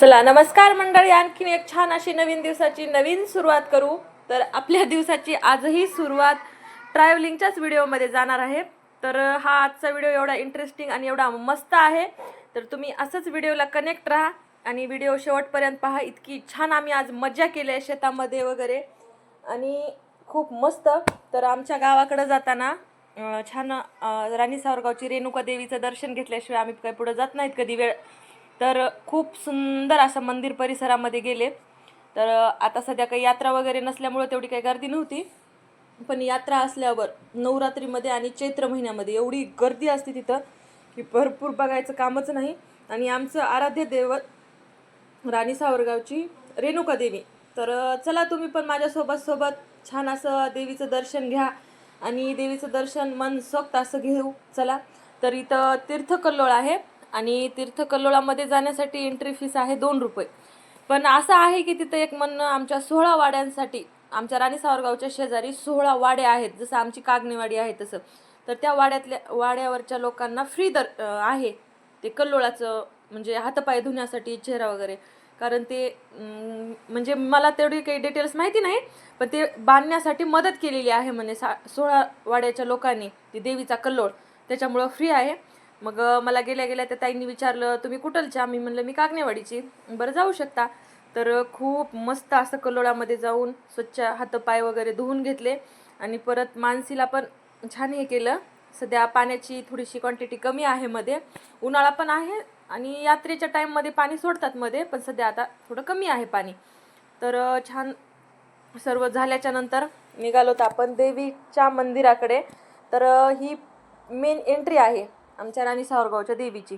चला नमस्कार मंडळी आणखीन एक छान अशी नवीन दिवसाची नवीन सुरुवात करू. तर आपल्या दिवसाची आजही सुरुवात ट्रॅव्हलिंगच्याच व्हिडिओमध्ये जाणार आहे. तर हा आजचा व्हिडिओ एवढा इंटरेस्टिंग आणि एवढा मस्त आहे. तर तुम्ही असंच व्हिडिओला कनेक्ट राहा आणि व्हिडिओ शेवटपर्यंत पहा. इतकी छान आम्ही आज मजा केली आहे शेतामध्ये वगैरे. आणि खूप मस्त. तर आमच्या गावाकडं जाताना छान राणी सावरगावची रेणुका देवीचं दर्शन घेतल्याशिवाय आम्ही काही पुढं जात नाहीत. कधी वेळ तर खूप सुंदर असं मंदिर परिसरामध्ये गेले. तर आता सध्या काही यात्रा वगैरे नसल्यामुळं तेवढी काही गर्दी नव्हती. पण यात्रा असल्यावर नवरात्रीमध्ये आणि चैत्र महिन्यामध्ये एवढी गर्दी असते तिथं की भरपूर बघायचं कामच नाही. आणि आमचं आराध्य दैवत राणी सावरगावची रेणुका देवी. तर चला तुम्ही पण माझ्यासोबत सोबत छान असं देवीचं दर्शन घ्या आणि देवीचं दर्शन मन सोक्त असं घेऊ. चला. तर इथं तीर्थकल्लोळ आहे. आणि तीर्थकल्लोळामध्ये जाण्यासाठी एंट्री फीस आहे दोन रुपये. पण असं आहे की तिथं एक म्हणणं आमच्या सोळा वाड्यांसाठी आमच्या राणी सावरगावच्या शेजारी सोळा वाडे आहेत जसं आमची कागणेवाडी आहे तसं. तर त्या वाड्यातल्या वाड्यावरच्या लोकांना फ्री दर आहे ते कल्लोळाचं म्हणजे हातपाय धुण्यासाठी चेहरा वगैरे. कारण ते म्हणजे मला तेवढी काही डिटेल्स माहिती नाही पण ते बांधण्यासाठी मदत केलेली आहे म्हणजे सा सोळा वाड्याच्या लोकांनी ती देवीचा कल्लोळ. त्याच्यामुळं फ्री आहे. मग मला गेल्या गेल्या त्या ताईंनी विचारलं तुम्ही कुठलच्या मी म्हणलं मी कागनेवाडीची बरं जाऊ शकता. तर खूप मस्त असं कल्लोळामध्ये जाऊन स्वच्छ हातपाय वगैरे धुवून घेतले आणि परत मानसीला पण छान हे केलं. सध्या पाण्याची थोडीशी क्वांटिटी कमी आहे मध्ये. उन्हाळा पण आहे आणि यात्रेच्या टाईममध्ये पाणी सोडतात मध्ये पण सध्या आता थोडं कमी आहे पाणी. तर छान सर्व झाल्याच्यानंतर निघालो तर आपण देवीच्या मंदिराकडे. तर ही मेन एंट्री आहे. आमच्या राणी सावरगावच्या देवीची.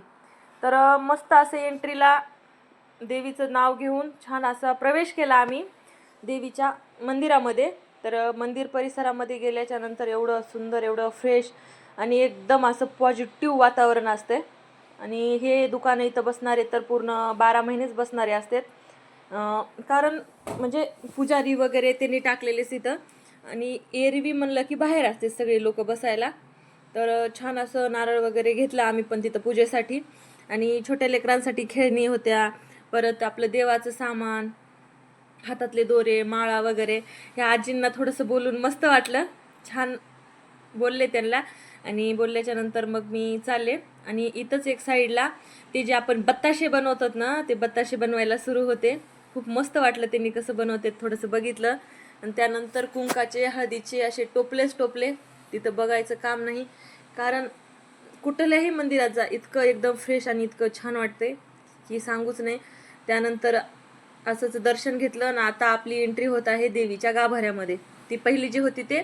तर मस्त असं एंट्रीला देवीचं नाव घेऊन छान असा प्रवेश केला आम्ही देवीच्या मंदिरामध्ये. तर मंदिर परिसरामध्ये गेल्याच्यानंतर एवढं सुंदर एवढं फ्रेश आणि एकदम असं पॉझिटिव्ह वातावरण असते. आणि हे दुकानं इथं बसणारे तर पूर्ण बारा महिनेच बसणारे असतात. कारण म्हणजे पुजारी वगैरे त्यांनी टाकलेलेच इथं. आणि एरवी म्हणलं की बाहेर असते सगळे लोक बसायला. तर छान असं नारळ वगैरे घेतला आम्ही पण तिथं पूजेसाठी. आणि छोट्या लेकरांसाठी खेळणी होत्या परत आपलं देवाचं सामान हातातले दोरे माळा वगैरे. ह्या आजींना थोडंसं बोलून मस्त वाटलं. छान बोलले त्यांना. आणि बोलल्याच्या नंतर मग मी चालले. आणि इथंच एक साईडला ते जे आपण बत्ताशे बनवतात ना ते बत्ताशे बनवायला सुरू होते. खूप मस्त वाटलं त्यांनी कसं बनवते थोडंसं बघितलं. आणि त्यानंतर कुंकाचे हळदीचे असे टोपलेच टोपले. तिथं बघायचं काम नाही. कारण कुठल्याही मंदिरात जा इतकं एकदम फ्रेश आणि इतकं छान वाटते की सांगूच नाही. त्यानंतर असंच दर्शन घेतलं आणि आता आपली एंट्री होत आहे देवीच्या गाभाऱ्यामध्ये. ती पहिली जी होती ते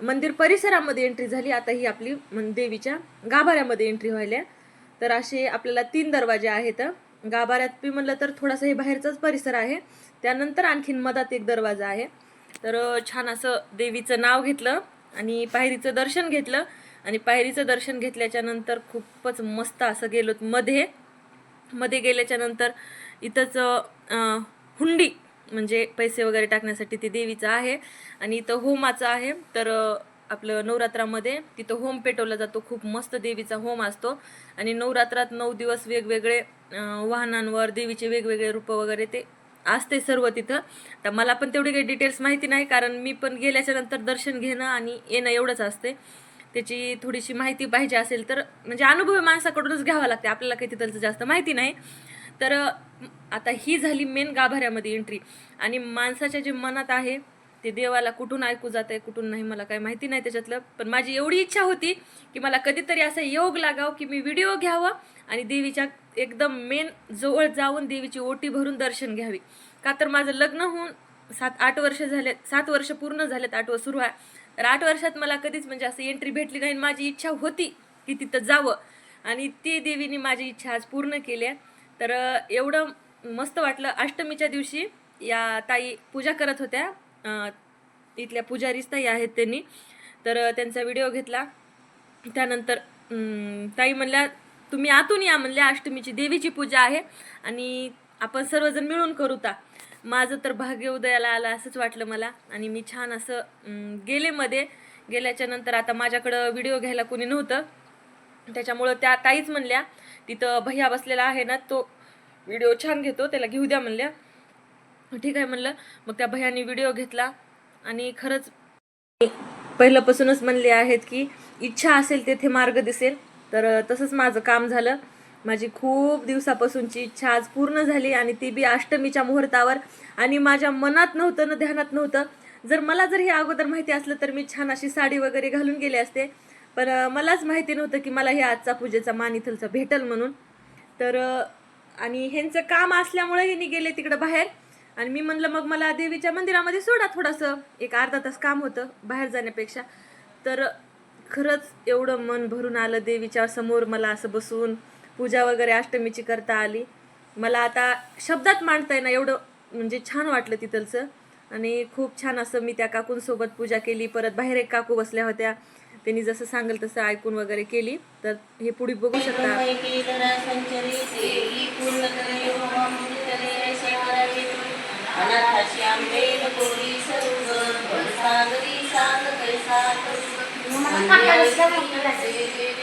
मंदिर परिसरामध्ये एंट्री झाली. आता ही आपली देवीच्या गाभाऱ्यामध्ये एंट्री व्हायला तर असे आपल्याला तीन दरवाजे आहेत. गाभाऱ्यात बी म्हणलं तर थोडासा हे बाहेरचाच परिसर आहे. त्यानंतर आणखीन मधात एक दरवाजा आहे. तर छान असं देवीचं नाव घेतलं. आणि पायरीचं दर्शन घेतलं. आणि पायरीचं दर्शन घेतल्याच्या नंतर खूपच मस्त असं गेलो मध्ये. मध्ये गेल्याच्यानंतर इथंच हुंडी म्हणजे पैसे वगैरे टाकण्यासाठी ते देवीचं आहे. आणि इथं होमाचं आहे. तर आपलं नवरात्रामध्ये तिथं होम पेटवला जातो. खूप मस्त देवीचा होम असतो. आणि नवरात्रात नऊ दिवस वेगवेगळे वाहनांवर देवीचे वेगवेगळे रूपं वगैरे ते असते सर्व तिथं. तर मला पण तेवढी काही डिटेल्स माहिती नाही कारण मी पण गेल्याच्यानंतर दर्शन घेणं आणि येणं एवढंच असते त्याची थोडीशी माहिती पाहिजे असेल तर म्हणजे अनुभवी माणसाकडूनच घ्यावं लागते. आपल्याला काही तिथलचं जास्त माहिती नाही. तर आता ही झाली मेन गाभाऱ्यामध्ये एंट्री आणि माणसाच्या जे मनात आहे ते देवाला कुठून ऐकू जात आहे कुठून नाही मला काही माहिती नाही त्याच्यातलं. पण माझी एवढी इच्छा होती की मला कधीतरी असा योग लागावं की मी व्हिडिओ घ्यावं आणि देवीच्या एकदम मेन जवळ जाऊन देवीची ओटी भरून दर्शन घ्यावी. का तर माझं लग्न होऊन सात आठ वर्ष झाले सात वर्ष पूर्ण झालेत आठवं सुरू आहे. तर आठ वर्षात मला कधीच म्हणजे असं एंट्री भेटली नाही आणि माझी इच्छा होती की तिथं जावं. आणि ती देवीने माझी इच्छा आज पूर्ण केली आहे. तर एवढं मस्त वाटलं. अष्टमीच्या दिवशी या ताई पूजा करत होत्या. इथल्या पुजारीच ताई आहेत त्यांनी. तर त्यांचा व्हिडिओ घेतला. त्यानंतर ताई म्हणल्या तुम्ही आतून या म्हणल्या अष्टमीची देवीची पूजा आहे आणि आपण सर्वजण मिळून करूता माझं तर भाग्य उदयाला आलं असंच वाटलं मला आणि मी छान असं गेले मध्ये. गेल्याच्यानंतर आता माझ्याकडं व्हिडिओ घ्यायला कोणी नव्हतं. त्याच्यामुळं त्या ताईच म्हणल्या तिथं भैया बसलेला आहे ना तो व्हिडिओ छान घेतो त्याला घेऊ द्या म्हणल्या. ठीक आहे म्हणलं मग त्या भैयानी व्हिडिओ घेतला आणि खरंच पहिल्यापासूनच म्हणले आहेत की इच्छा असेल तेथे मार्ग दिसेल. तर तसंच माझं काम झालं. माझी खूप दिवसापासूनची इच्छा आज पूर्ण झाली आणि ती बी अष्टमीच्या मुहूर्तावर. आणि माझ्या मनात नव्हतं ना ध्यानात नव्हतं. जर मला जर हे अगोदर माहिती असलं तर मी छान अशी साडी वगैरे घालून गेले असते. पण मलाच माहिती नव्हतं की मला हे आजचा पूजेचा मान इथलचा भेटल म्हणून. तर आणि ह्यांचं काम असल्यामुळे ह्यांनी गेले तिकडं बाहेर. आणि मी म्हणलं मग मला देवीच्या मंदिरामध्ये सोडा थोडंसं. एक अर्धा तास काम होतं बाहेर जाण्यापेक्षा. तर खरंच एवढं मन भरून आलं देवीच्या समोर मला असं बसून. पूजा वगैरे अष्टमीची करता आली. मला आता शब्दात मांडता येईना एवढं म्हणजे छान वाटलं तिथलचं. आणि खूप छान असं मी त्या काकूंसोबत पूजा केली. परत बाहेर एक काकू बसल्या होत्या. त्यांनी जसं सांगेल तसं ऐकून वगैरे केली. तर हे पुढे बघू शकता. Magkakalas lang magkalas.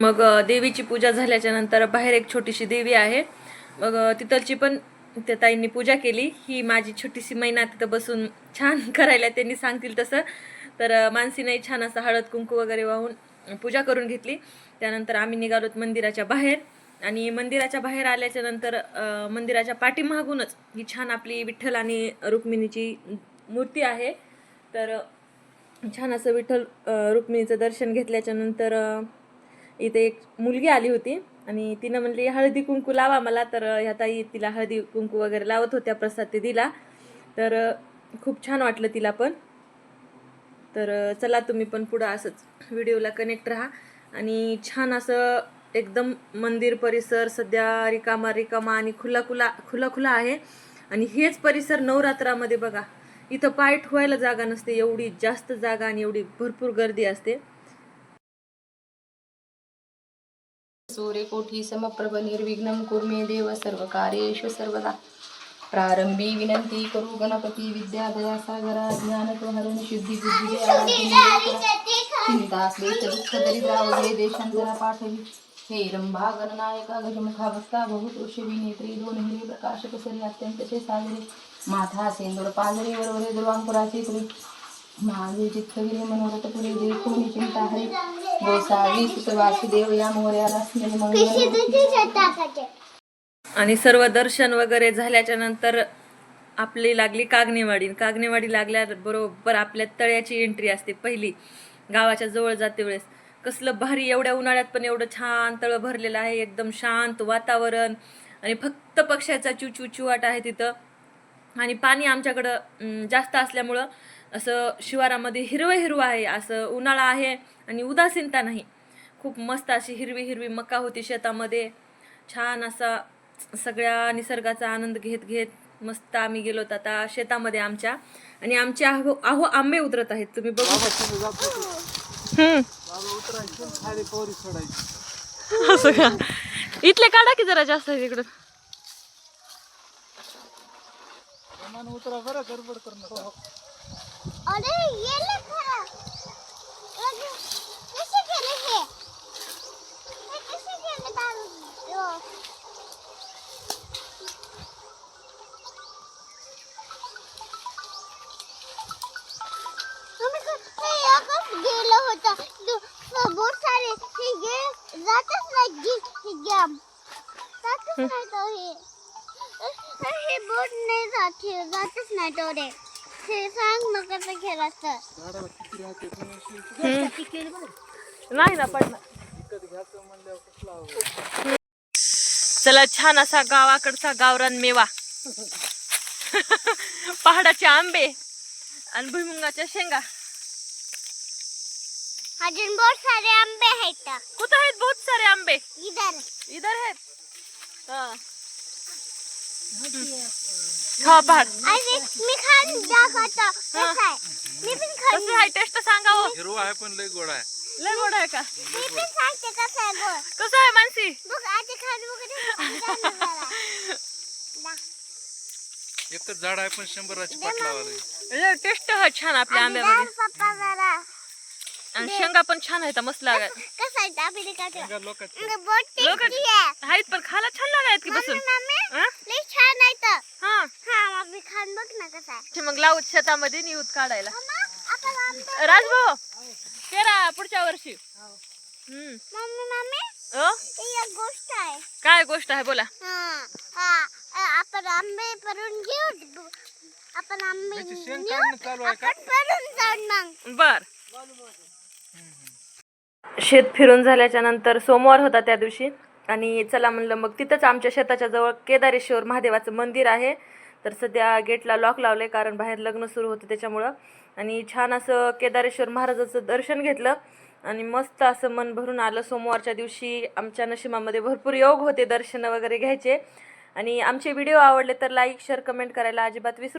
मग देवीची पूजा झाल्याच्यानंतर बाहेर एक छोटीशी देवी आहे. मग तिथलची पण त्या ताईंनी पूजा केली. ही माझी छोटीशी मैना तिथं बसून छान करायला त्यांनी सांगतील तसं. तर मानसीने छान असं हळद कुंकू वगैरे वाहून पूजा करून घेतली. त्यानंतर आम्ही निघालोत मंदिराच्या बाहेर. आणि मंदिराच्या बाहेर आल्याच्यानंतर मंदिराच्या पाठीमागूनच ही छान आपली विठ्ठल आणि रुक्मिणीची मूर्ती आहे. तर छान असं विठ्ठल रुक्मिणीचं दर्शन घेतल्याच्या नंतर इथे एक मुलगी आली होती आणि तिनं म्हणली हळदी कुंकू लावा मला. तर ह्या ताई तिला हळदी कुंकू वगैरे लावत होत्या प्रसाद ते दिला. तर खूप छान वाटलं तिला पण. तर चला तुम्ही पण पुढं असंच व्हिडिओला कनेक्ट राहा. आणि छान असं एकदम मंदिर परिसर सध्या रिकामा रिकामा आणि खुला खुला खुला खुला आहे. आणि हेच परिसर नवरात्रामध्ये बघा इथं पाय ठेवायला जागा नसते एवढी जास्त जागा आणि एवढी भरपूर गर्दी असते. सूर्य कोठी समप्रभ निर्विघ्नं कुर्मे देव सर्व कार्येषु सर्वदा। प्रारंभी विनंती करू गणपती विद्याधरा सागरा ज्ञान हरण शुद्धी बुद्धी चिंता दुःख दरिद्रा वगैरे देशांतरा पाठवी। हे रंभा गणनायका गजमुखा भक्ता बहुत ऋषवी नेत्री दोन हिरे प्रकाश पसरी अत्यंत सागरे। माथा सेंदूर पाजरे वरवरे दुर्वांकुराचे कुळे महावीर चित्तगिरी मनोरथ पुरे देव कोणी चिंता हरे गोसावी सुत वासुदेव या मोर्याला स्नेह मंगल आणि सर्व दर्शन वगैरे झाल्याच्यानंतर आपली लागली कागनेवाडी कागनेवाडी लागल्या बरोबर आपल्या तळ्याची एंट्री असते पहिली. गावाच्या जवळ जाते वेळेस. कसलं भारी एवढ्या उन्हाळ्यात पण एवढं छान तळं भरलेलं आहे. एकदम शांत वातावरण. आणि फक्त पक्ष्याचा चू चुवाट आहे तिथं. आणि पाणी आमच्याकडं जास्त असल्यामुळं असं शिवारामध्ये हिरवं हिरवं आहे असं उन्हाळा आहे आणि उदासीनता नाही. खूप मस्त अशी हिरवी हिरवी मका होती शेतामध्ये. छान असा सगळ्या निसर्गाचा आनंद घेत घेत मस्त आम्ही गेलो आता शेतामध्ये आमच्या. आणि आमचे आहो आहो आंबे उतरत आहेत तुम्ही बघू. असं का? इथले काढा की जरा जास्त आहे तिकडं अरे ये ले खरा अरे कैसे खेले हे। हे? कैसे खेले दारू यो तुम्ही क- हे एकच गेलं होतं। दु- स- बहुत सारे हे गे जातच नाही गे- हे गेम जातच नाही तो हे। अ- हे बोट नाही जात हे। जातच नाही तो रे हे सांग कसं खेळायचं नाही ना पडणार चला छान असा गावाकडचा गावरान मेवा. पहाडाचे आंबे आणि भुईमुंगाच्या शेंगा. अजून बहुत सारे आंबे आहेत कुठं आहेत बहुत सारे आंबे? इधर. इधर आहेत? हा. खा अरे मी खान दाखवतो कसं आहे? मी पण खान कसं आहे? टेस्ट सांगा हो. हिरवा आहे पण लय गोड आहे. लय गोड आहे का? मी पण सांगते कसं आहे गोड. कसं आहे मानसी? बघ आधी खान वगैरे एकच झाड आहे पण शंभराची पाट लावायला टेस्ट आहे छान आपल्या आंब्यामध्ये पप्पा जरा. आणि शेंगा पण छान आहेत मस्त लागत कसं आहे. लोक आहेत पण खायला छान लागायत की बसून? छान आहे हा हा बघ ना कसं आहे. मग लावू शेतामध्ये नियूत काढायला. मम्मा आपण आंबे राजभाऊ पेरा पुढच्या वर्षी. हम्म. Mummy mummy? अ? ही एक गोष्ट आहे. काय गोष्ट आहे? बोला. हा हा अ, आपण आंबे परून घेऊ. आपण आंबे त्याची शेंग नेऊ, काढणं चालू आहे का? आपण परून जाऊन मग. बर. शेत फिरून झाल्याच्यानंतर सोमवार होता त्या दिवशी. आणि चला म्हणलं मग तिथंच आमच्या शेताच्या जवळ केदारेश्वर महादेवाचं मंदिर आहे. तर सध्या गेटला लॉक लावले कारण बाहेर लग्न सुरू होतं त्याच्यामुळं. आणि छान असं केदारेश्वर महाराजाचं दर्शन घेतलं. आणि मस्त असं मन भरून आलं. सोमवारच्या दिवशी आमच्या नशिबामध्ये भरपूर योग होते दर्शनं वगैरे घ्यायचे. आणि आमचे व्हिडिओ आवडले तर लाईक शेअर कमेंट करायला अजिबात विसरू